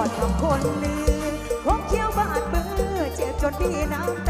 อดทองคนลือคบเคี้ยวบาดมือเจ็บจนดีน้ำตา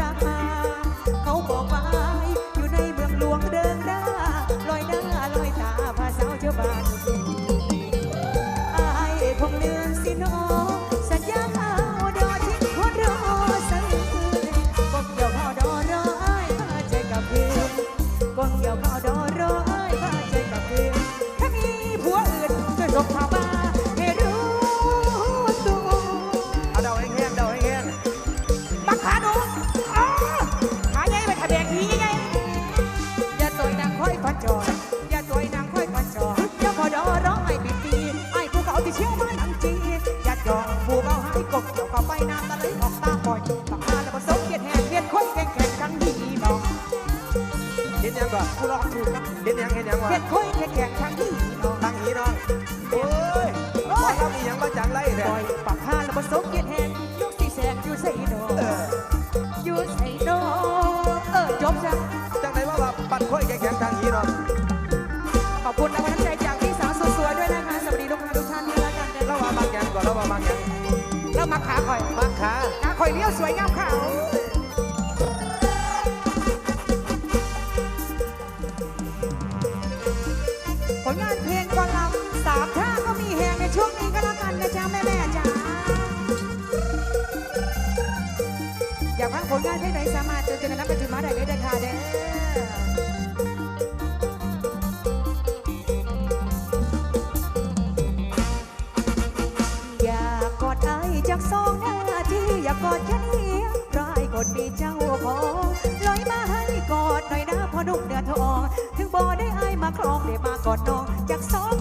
นยังก่อนกูลองถูกเห็นยังเห็นยังวะเห็ดค่อยเห็ดแข็งทางที่เนาะทางหีน้องโอ้ยพอเรามียังมาจังไรแท้ปล่อยปักผ้าแล้วผสมเย็ดแห้งยกสีแสงอยู่ใส่ดอกเอออยู่ใส่ดอกเออจบจ้ะจังไหนว่าว่าปั่นค่อยแข็งทางหีน้องขอบคุณรางวัลน้ำใจจากพี่สาวสวยๆด้วยนะคะสวัสดีลูกค้าทุกท่านที่รักกันเราว่าบางหยังก่อนเราว่าบางหยังแล้วมาขาข่อยบางขาขาข่อยเลี้ยวสวยงามขาว ผลงานเพลงไหนสามารถเจอเจอกันนับไปถึงมาได้เลยเด้อค่ะเด้ออยากกอดไอ้จากสองนาทีอยากกอดแค่นี้ร้ายกดมีเจ้าของลอยมาให้กอดหน่อยนะพอนุ่มเนื้อทอง ถึงบ่ได้ไอ้ายมาครองได้มากอดน้องจากสอง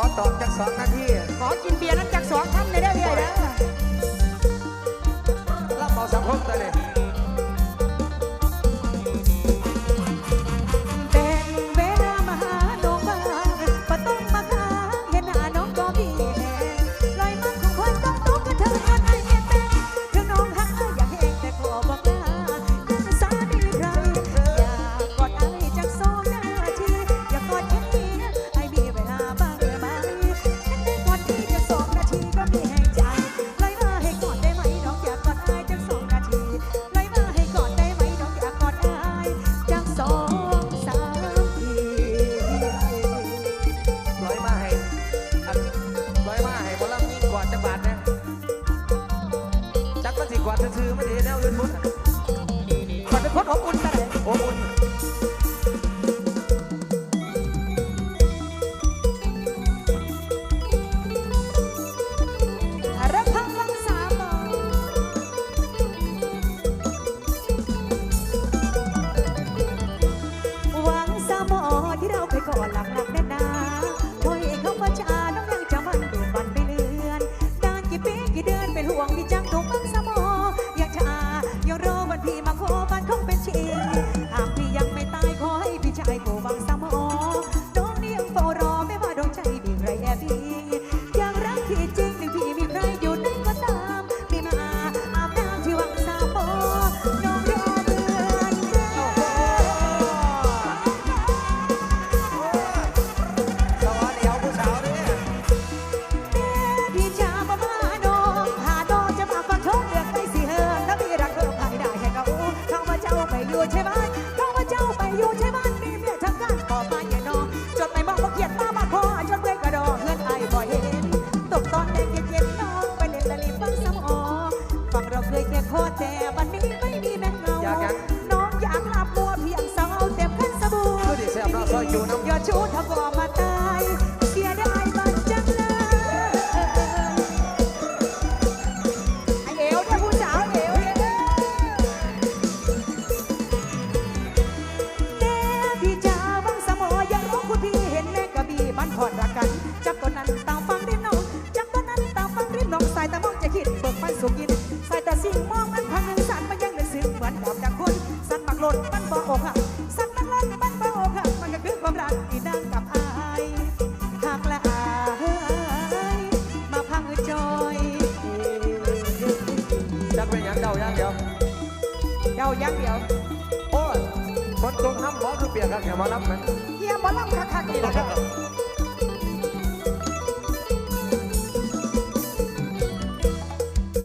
อตอบจักสองนาทีขอกินเบียร์นั้นจักสองคำเลยได้อพี่ไอ้เด้อรับเอาสังคมตัวเงสามหมอที่เราไปก่อนหลังหลักแน่นาโอ้ยเขามาชาน้องยังจะมันดูมันไปเลือนนานกี่ปีกี่เดือนเป็นห่วงพี่จังตรงบังสาม บ้านคงเป็นจริงหากพี่ยังไม่ตาย ดิแซ่บเราอยู่น้ำยอดชู้ถ้าก็มาตายเสียดายบันจังเลยไอเอวเนี่ยผู้สาวเอวเนี่ยเด้อแต่พี่จ๋าวังสมอยังรู้คุณพี่เห็นแม่กระบี่บ้านพอดรักกันจับตัวนั้นตามฟังริมน้องจับตัวนั้นตามฟังริมน้องสายตามองจะคิดเบิกมันสุกินสายตาสิ่งมองมันพังหนึ่งสันมันยังนึกซึ้งเหมือนดอกจากคนสันมักหล่นมันบ่อกหักหัก กอความรักที่นางกับอายหากและอายมาพังจอยจักเป็นหยังเดาอย่างเดียว เดาอยังเดียวโอ้ยคนตรงห้ำหมอคือเปียกกันแค่มารับไหมเฮียบอลล่ำคักๆนี่แหละครับ